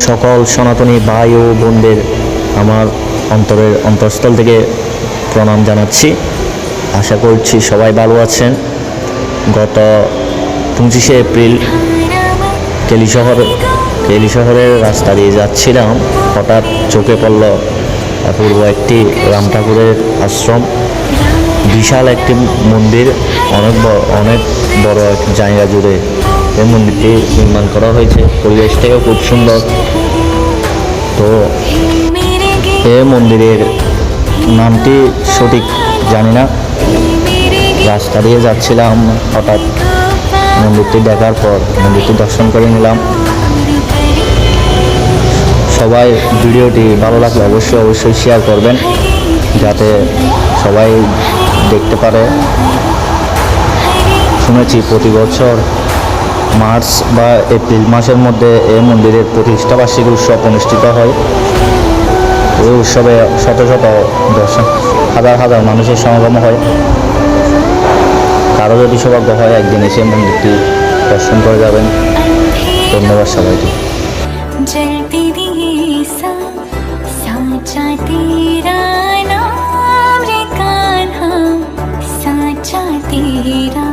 সকল সনাতনী ভাই ও বোনদের আমার অন্তরের অন্তঃস্থল থেকে প্রণাম জানাচ্ছি। আশা করছি সবাই ভালো আছেন। গত পঁচিশে এপ্রিল কেলি শহর কেলি শহরের রাস্তা দিয়ে যাচ্ছিলাম। হঠাৎ চোখে পড়ল অপূর্ব একটি রাম ঠাকুরের আশ্রম। বিশাল একটি মন্দির, অনেক অনেক বড় এক জায়গা জুড়ে এই মন্দিরটি নির্মাণ করা হয়েছে। পরিবেশটাও খুব সুন্দর। তো এই মন্দিরের নামটি সঠিক জানি না। রাস্তা দিয়ে যাচ্ছিলাম, হঠাৎ মন্দিরটি দেখার পর মন্দিরটি দর্শন করে নিলাম। সবাই ভিডিওটি ভালো লাগলে অবশ্যই অবশ্যই শেয়ার করবেন, যাতে সবাই দেখতে পারে। শুনেছি প্রতি বছর মার্চ বা এপ্রিল মাসের মধ্যে এই মন্দিরের প্রতিষ্ঠা বার্ষিক উৎসব অনুষ্ঠিত হয়। এই উৎসবে শত শত দর্শক হাজার হাজার মানুষের সমাগম হয়। কারও যদি সৌভাগ্য হয়, একদিন এসে মন্দিরটি দর্শন করে যাবেন। ধন্যবাদ সবাইকে। तेरा